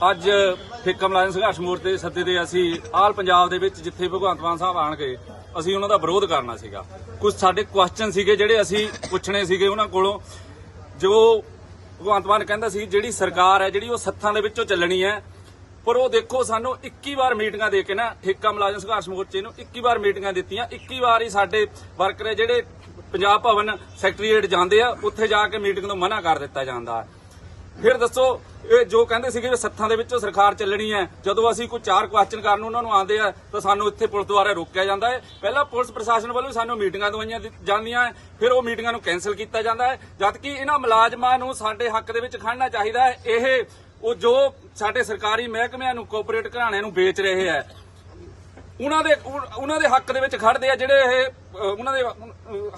ਅੱਜ ਠੇਕਾ ਮੁਲਾਜ਼ਮ ਸੰਘਰਸ਼ ਮੋਰਚੇ ਦੇ ਸੱਦੇ ਤੇ ਅਸੀਂ ਆਲ ਪੰਜਾਬ ਦੇ ਵਿੱਚ ਜਿੱਥੇ ਭਗਵੰਤ ਮਾਨ ਸਾਹਿਬ ਆਣਗੇ, ਅਸੀਂ ਉਹਨਾਂ ਦਾ ਵਿਰੋਧ ਕਰਨਾ ਸੀਗਾ। ਕੁਝ ਸਾਡੇ ਕੁਐਸਚਨ ਸੀਗੇ ਜਿਹੜੇ ਅਸੀਂ ਪੁੱਛਣੇ ਸੀਗੇ ਉਹਨਾਂ ਕੋਲੋਂ। ਜੋ ਭਗਵੰਤ ਮਾਨ ਕਹਿੰਦਾ ਸੀ, ਜਿਹੜੀ ਸਰਕਾਰ ਹੈ, ਜਿਹੜੀ ਉਹ ਸੱਥਾਂ ਦੇ ਵਿੱਚੋਂ ਚੱਲਣੀ ਹੈ, ਪਰ ਉਹ ਦੇਖੋ ਸਾਨੂੰ 21 ਵਾਰ ਮੀਟਿੰਗਾਂ ਦੇ ਕੇ ਨਾ ਠੇਕਾ ਮੁਲਾਜ਼ਮ ਸੰਘਰਸ਼ ਮੋਰਚੇ ਨੂੰ 21 ਵਾਰ ਮੀਟਿੰਗਾਂ ਦਿੱਤੀਆਂ। 21 ਵਾਰ ਹੀ ਸਾਡੇ ਵਰਕਰ ਜਿਹੜੇ ਪੰਜਾਬ ਭਵਨ ਸੈਕਟਰੀਏਟ ਜਾਂਦੇ ਆ, ਉੱਥੇ ਜਾ ਕੇ ਮੀਟਿੰਗ ਨੂੰ ਮਨਾ ਕਰ ਦਿੱਤਾ ਜਾਂਦਾ। ਹੈ ਫਿਰ ਦੱਸੋ ਇਹ ਜੋ ਕਹਿੰਦੇ ਸੀਗੇ ਵੀ ਸੱਥਾਂ ਦੇ ਵਿੱਚੋਂ ਸਰਕਾਰ ਚੱਲਣੀ ਹੈ ਜਦੋਂ ਅਸੀਂ ਕੋਈ ਚਾਰ ਕੁਐਸਚਨ ਕਰਨ ਉਹਨਾਂ ਨੂੰ ਆਉਂਦੇ ਆ ਤਾਂ ਸਾਨੂੰ ਇੱਥੇ ਪੁਲਿਸ ਦੁਆਰਾ ਰੋਕਿਆ ਜਾਂਦਾ ਹੈ। ਪਹਿਲਾਂ ਪੁਲਿਸ ਪ੍ਰਸ਼ਾਸਨ ਵੱਲੋਂ ਸਾਨੂੰ ਮੀਟਿੰਗਾਂ ਦਵਾਈਆਂ ਜਾਂਦੀਆਂ ਫਿਰ ਉਹ ਮੀਟਿੰਗਾਂ ਨੂੰ ਕੈਨਸਲ ਕੀਤਾ ਜਾਂਦਾ ਹੈ ਜਦਕਿ ਇਹਨਾਂ ਮੁਲਾਜ਼ਮਾਂ ਨੂੰ ਸਾਡੇ ਹੱਕ ਦੇ ਵਿੱਚ ਖੜਨਾ ਚਾਹੀਦਾ ਹੈ ਇਹ ਉਹ ਜੋ ਸਾਡੇ ਸਰਕਾਰੀ ਮਹਿਕਮਿਆਂ ਨੂੰ ਕੋਆਪਰੇਟ ਘਰਾਣਿਆਂ ਨੂੰ ਵੇਚ ਰਹੇ ਹੈ ਉਹਨਾਂ ਦੇ ਉਹਨਾਂ ਦੇ ਹੱਕ ਦੇ ਵਿੱਚ ਖੜਦੇ ਆ ਜਿਹੜੇ ਇਹ ਅ, ਉਹਨਾਂ ਦੇ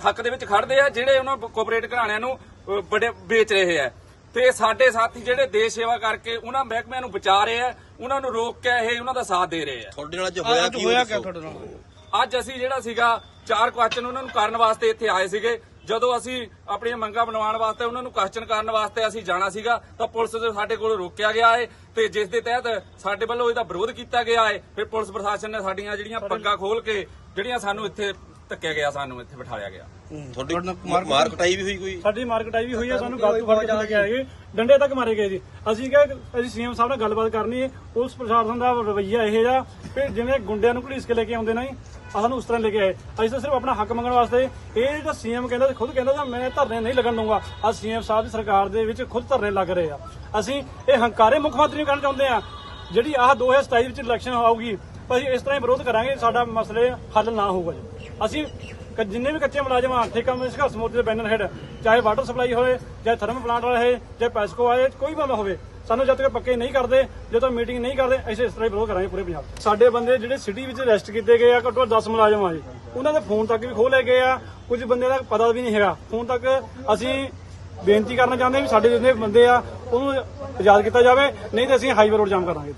ਹੱਕ ਦੇ ਵਿੱਚ ਖੜਦੇ ਆ ਜਿਹੜੇ ਉਹਨਾਂ ਕੋਆਪਰੇਟ ਘਰਾਣਿਆਂ ਨੂੰ ਅ, ਬੜੇ ਵੇਚ ਰਹੇ ਆ ਤੇ ਸਾਡੇ ਸਾਥੀ ਜਿਹੜੇ ਦੇਸ਼ ਸੇਵਾ ਕਰਕੇ ਉਹਨਾਂ ਮਹਿਕਮਿਆਂ ਨੂੰ ਬਚਾ ਰਹੇ ਆ ਉਹਨਾਂ ਨੂੰ ਰੋਕ ਕੇ ਇਹ ਉਹਨਾਂ ਦਾ ਸਾਥ ਦੇ ਰਹੇ ਆ। ਤੁਹਾਡੇ ਨਾਲ ਅੱਜ ਹੋਇਆ ਕੀ ਹੋਇਆ ਕਿਆ ਤੁਹਾਡੇ ਅੱਜ ਅਸੀਂ ਜਿਹੜਾ ਸੀਗਾ ਚਾਰ ਕੁਐਸਚਨ ਉਹਨਾਂ ਨੂੰ ਕਰਨ ਵਾਸਤੇ ਇੱਥੇ ਆਏ ਸੀਗੇ। ਜਦੋਂ ਅਸੀਂ ਆਪਣੀਆਂ ਮੰਗਾਂ ਬਣਵਾਉਣ ਵਾਸਤੇ ਉਹਨਾਂ ਨੂੰ ਕੁਐਸਚਨ ਕਰਨ ਵਾਸਤੇ ਅਸੀਂ ਜਾਣਾ ਸੀਗਾ ਤਾਂ ਪੁਲਿਸ ਦੇ ਸਾਡੇ ਕੋਲ ਰੋਕਿਆ ਗਿਆ ਹੈ ਤੇ ਜਿਸ ਦੇ ਤਹਿਤ ਸਾਡੇ ਵੱਲੋਂ ਇਹਦਾ ਵਿਰੋਧ ਕੀਤਾ ਗਿਆ ਹੈ ਫਿਰ ਪੁਲਿਸ ਪ੍ਰਸ਼ਾਸਨ ਨੇ ਸਾਡੀਆਂ ਜਿਹੜੀਆਂ ਪੱਗਾਂ ਖੋਲ ਕੇ ਜਿਹੜੀਆਂ ਸਾਨੂੰ ਇੱਥੇ ਧੱਕਿਆ ਗਿਆ ਸਾਨੂੰ ਇੱਥੇ ਬਿਠਾਇਆ ਗਿਆ। ਤੁਹਾਡੀ ਮਾਰ ਕਟਾਈ ਵੀ ਹੋਈ ਕੋਈ? ਸਾਡੀ ਮਾਰਕਟਾਈ ਵੀ ਹੋਈ ਹੈ ਸਾਨੂੰ ਗਲਤ ਫੜ ਕੇ ਲੈ ਕੇ ਆਏ। ਡੰਡੇ ਤੱਕ ਮਾਰੇ ਗਏ ਜੀ। ਅਸੀਂ ਕਿਹਾ ਅਸੀਂ ਸੀਐਮ ਸਾਹਿਬ ਨਾਲ ਗੱਲਬਾਤ ਕਰਨੀ ਹੈ। ਪੁਲਿਸ ਪ੍ਰਸ਼ਾਸਨ ਦਾ ਰਵੱਈਆ ਇਹ ਜਾ ਕਿ ਜਿਵੇਂ ਗੁੰਡਿਆਂ ਨੂੰ ਘੜੀਸ ਕੇ ਲੈ ਕੇ ਆਉਂਦੇ ਨਾ ਜੀ ਆਹ ਸਾਨੂੰ ਉਸ ਤਰ੍ਹਾਂ ਲੈ ਕੇ ਆਏ। ਅਸੀਂ ਤਾਂ ਸਿਰਫ ਆਪਣਾ ਹੱਕ ਮੰਗਣ ਵਾਸਤੇ ਇਹ ਜਿਹੜਾ ਸੀਐਮ ਕਹਿੰਦਾ ਖੁਦ ਕਹਿੰਦਾ ਸੀ, ਮੈਂ ਧਰਨੇ ਨਹੀਂ ਲੱਗਣ ਦਊਂਗਾ। ਆ ਸੀਐਮ ਸਾਹਿਬ ਦੀ ਸਰਕਾਰ ਦੇ ਵਿੱਚ ਖੁਦ ਧਰਨੇ ਲੱਗ ਰਹੇ ਆ। ਅਸੀਂ ਇਹ ਹੰਕਾਰੇ ਮੁੱਖ ਮੰਤਰੀ ਨੂੰ ਕਹਿਣਾ ਚਾਹੁੰਦੇ ਆ ਜਿਹੜੀ ਆਹ 2027 ਵਿੱਚ ਇਲੈਕਸ਼ਨ ਆਊਗੀ ਅਸੀਂ ਇਸ ਤਰ੍ਹਾਂ ਹੀ ਵਿਰੋਧ ਕਰਾਂਗੇ ਸਾਡਾ ਮਸਲੇ ਹੱਲ ਨਾ ਹੋਊਗਾ ਜੀ। ਅਸੀਂ ਕ- ਜਿੰਨੇ ਵੀ ਕੱਚੇ ਮੁਲਾਜ਼ਮ ਆ ਠੇਕਾ ਮੈਂ ਸੰਘਰਸ਼ ਮੋਰਚੇ ਦੇ ਬੈਨਰ ਹੇਠ ਚਾਹੇ ਵਾਟਰ ਸਪਲਾਈ ਹੋਵੇ, ਚਾਹੇ ਥਰਮਲ ਪਲਾਂਟ ਵਾਲਾ ਹੈ ਚਾਹੇ ਪੈਸਕੋ ਆਏ, ਕੋਈ ਬੰਦਾ ਹੋਵੇ, ਸਾਨੂੰ ਜਦ ਤੱਕ ਪੱਕੇ ਨਹੀਂ ਕਰਦੇ, ਜਦੋਂ ਤੱਕ ਮੀਟਿੰਗ ਨਹੀਂ ਕਰਦੇ, ਅਸੀਂ ਇਸ ਤਰ੍ਹਾਂ ਹੀ ਵਿਰੋਧ ਕਰਾਂਗੇ ਪੂਰੇ ਪੰਜਾਬ 'ਚ। ਸਾਡੇ ਬੰਦੇ ਜਿਹੜੇ ਸਿਟੀ ਵਿੱਚ ਅਰੈਸਟ ਕੀਤੇ ਗਏ ਆ, ਘੱਟੋ ਘੱਟ 10 ਮੁਲਾਜ਼ਮ ਆ ਜੀ। ਉਹਨਾਂ ਦੇ ਫੋਨ ਤੱਕ ਵੀ ਖੋਹ ਲੈ ਗਏ ਆ, ਕੁਝ ਬੰਦੇ ਦਾ ਪਤਾ ਵੀ ਨਹੀਂ ਹੈਗਾ। ਫੋਨ ਤੱਕ ਅਸੀਂ ਬੇਨਤੀ ਕਰਨਾ ਚਾਹੁੰਦੇ ਹਾਂ ਵੀ ਸਾਡੇ ਜਿੰਨੇ ਬੰਦੇ ਆ, ਉਹਨੂੰ ਆਜ਼ਾਦ ਕੀਤਾ ਜਾਵੇ, ਨਹੀਂ ਤਾਂ ਅਸੀਂ ਹਾਈਵੇ ਰੋਡ ਜਾਮ ਕਰਾਂਗੇ।